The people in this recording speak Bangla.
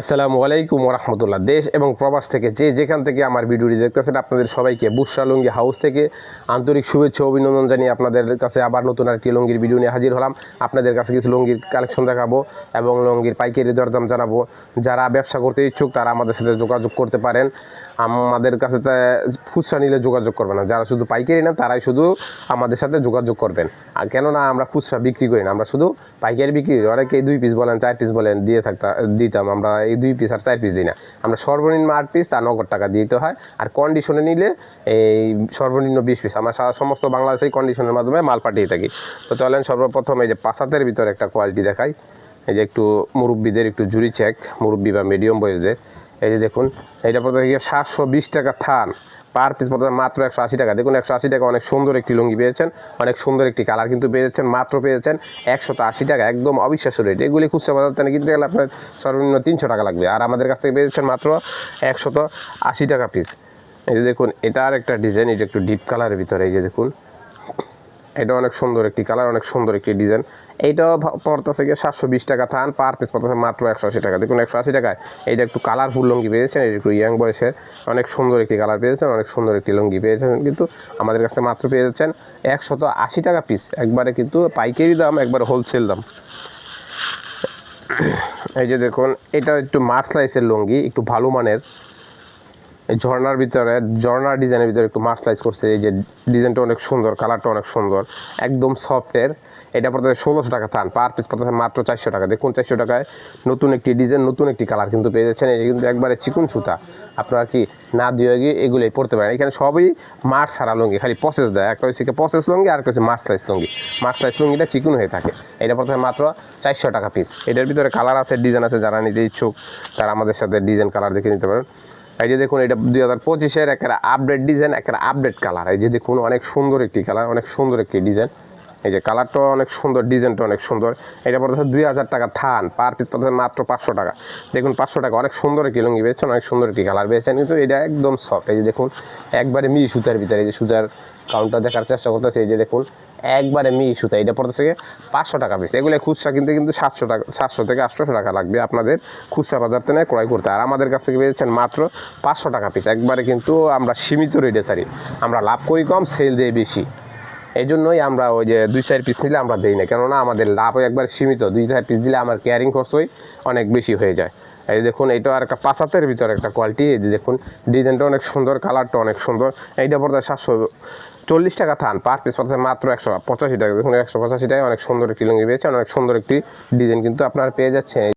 আসসালামু আলাইকুম রহমতুল্লাহ দেশ এবং প্রবাস থেকে যে যেখান থেকে আমার ভিডিওটি দেখতেছেন, আপনাদের সবাইকে বুসরা লুঙ্গি হাউস থেকে আন্তরিক শুভেচ্ছা অভিনন্দন জানিয়ে আপনাদের কাছে আবার নতুন একটি লুঙ্গির ভিডিও নিয়ে হাজির হলাম। আপনাদের কাছে কিছু লুঙ্গির কালেকশন দেখাবো এবং লুঙ্গির পাইকারি দরদাম জানাব। যারা ব্যবসা করতে ইচ্ছুক, তারা আমাদের সাথে যোগাযোগ করতে পারেন। আমাদের কাছে খুচরা নিলে যোগাযোগ করবে না। যারা শুধু পাইকারি না তারাই শুধু আমাদের সাথে যোগাযোগ করবেন। আর কেননা, আমরা খুচরা বিক্রি করি না, আমরা শুধু পাইকারি বিক্রি করি। অনেকে দুই পিস বলেন, চার পিস বলেন, দিয়ে থাকতাম দিতাম। আমরা এই দুই পিস আর চার পিস দিই না। আমরা সর্বনিম্ন আট পিস তা নগদ টাকা দিতে হয়। আর কন্ডিশনে নিলে এই সর্বনিম্ন বিশ পিস আমরা সমস্ত বাংলাদেশেই কন্ডিশনের মাধ্যমে মাল পাঠিয়ে থাকি। তো চলেন সর্বপ্রথম এই যে পাঁচাতের ভিতরে একটা কোয়ালিটি দেখাই। এই যে একটু মুরব্বীদের একটু জুরি চেক মুরব্বী বা মিডিয়াম বয়সদের এই যে দেখুন এটা প্রথমে সাতশো বিশ টাকা থান। পার পিস প্রথমে মাত্র একশো আশি টাকা। দেখুন, একশো আশি টাকা অনেক সুন্দর একটি লুঙ্গি পেয়েছেন, অনেক সুন্দর একটি কালার কিন্তু পেয়েছেন, মাত্র পেয়েছেন একশত আশি টাকা, একদম অবিশ্বাস্য রেট এগুলি খুচরা বাজার থেকে কিনতে গেলে আপনার সর্বনিম্ন তিনশো টাকা লাগবে। আর আমাদের কাছ থেকে পেয়েছেন মাত্র একশত আশি টাকা পিস এই যে দেখুন, এটা আর একটা ডিজাইন এটা একটু ডিপ কালারের ভিতরে, এই যে দেখুন। এটা অনেক সুন্দর একটি কালার অনেক সুন্দর একটি ডিজাইন এইটাও পড়তেছে গিয়ে সাতশো বিশ টাকা থান, পার পিস পড়তেছে মাত্র একশো আশি টাকা। দেখুন একশো আশি টাকায়। এইটা একটু কালারফুল লুঙ্গি পেয়েছেন এটা একটু ইয়াং বয়সের। অনেক সুন্দর একটি কালার পেয়েছেন, অনেক সুন্দর একটি লুঙ্গি পেয়েছেন। কিন্তু আমাদের কাছে মাত্র পেয়ে যাচ্ছেন একশত আশি টাকা পিস একবারে কিন্তু পাইকারি দাম, একবারে হোলসেল দাম। এই যে দেখুন, এটা একটু মার্সলাইসের লুঙ্গি, একটু ভালো মানের। এই ঝর্ণার ভিতরে, ঝর্ণার ডিজাইনের ভিতরে একটু মার্সলাইজ করছে। এই যে ডিজাইনটা অনেক সুন্দর কালারটা অনেক সুন্দর। একদম সফটের এটা পড়তে ষোলোশো টাকা থান, পার পিস পড়তে মাত্র চারশো টাকা। দেখুন চারশো টাকায় নতুন একটি ডিজাইন নতুন একটি কালার কিন্তু পেয়ে যাচ্ছেন। এটা কিন্তু একবারে চিকুন সুতা। আপনারা কি না দিয়ে গিয়ে এগুলোই পড়তে পারেন। এখানে সবই মাঠ ছাড়া লুঙ্গি, খালি প্রসেস দেয়। একটা হচ্ছে প্রসেস লুঙ্গি, আর একটা হচ্ছে মার্সলাইজ লুঙ্গি। মার্সলাইজ লুঙ্গিটা চিকুন হয়ে থাকে। এটা প্রথমে মাত্র চারশো টাকা পিস এটার ভিতরে কালার আছে ডিজাইন আছে, যারা নিতে ইচ্ছুক তারা আমাদের সাথে ডিজাইন কালার দেখে নিতে পারেন। এই যে দেখুন, এটা দুই হাজার পঁচিশের একটা আপডেট ডিজাইন একটা আপডেট কালার এই যে দেখুন, অনেক সুন্দর একটি কালার অনেক সুন্দর একটি ডিজাইন এই যে কালারটা অনেক সুন্দর, ডিজাইনটা অনেক সুন্দর। এটা পড়তেছে দুই হাজার টাকা থান, পার পিস পড়তেছে মাত্র পাঁচশো টাকা। দেখুন, পাঁচশো টাকা, অনেক সুন্দর একটি লুঙ্গি পেয়েছেন, অনেক সুন্দর একটি কালার পেয়েছেন, কিন্তু এটা একদম সফট এই যে দেখুন, একবারে মি সুতার ভিতরে, এই যে সুতার কাউন্টার দেখার চেষ্টা করতেছে, এই যে দেখুন, একবারে মি সুতা। এটা পড়তেছে পাঁচশো টাকা পিস এগুলো খুচরা কিনতে কিন্তু সাতশো টাকা, সাতশো থেকে আটশোশো টাকা লাগবে আপনাদের খুচরা বাজার থেকে ক্রয় করতে। আর আমাদের কাছ থেকে পেয়েছেন মাত্র পাঁচশো টাকা পিস একবারে কিন্তু আমরা সীমিত রেটে ছাড়ি। আমরা লাভ করি কম সেল দিয়ে বেশি। এই জন্যই আমরা ওই যে দুই চার পিস নিলে আমরা দিই না। কেননা আমাদের লাভ একবার সীমিত। দুই চার পিস দিলে আমার কেয়ারিং খরচই অনেক বেশি হয়ে যায়। এই দেখুন এটা আর একটা পাঁচাতের ভিতরে একটা কোয়ালিটি এই দেখুন, ডিজাইনটা অনেক সুন্দর কালারটা অনেক সুন্দর। এইটা পড়তে সাতশো চল্লিশ টাকা থান। পার পিস পড়তে মাত্র একশো পঁচাশি টাকা। দেখুন, একশো পঁচাশি টাকায় অনেক সুন্দর একটি লুঙ্গি পেয়েছেন অনেক সুন্দর একটি ডিজাইন কিন্তু আপনারা পেয়ে যাচ্ছেন।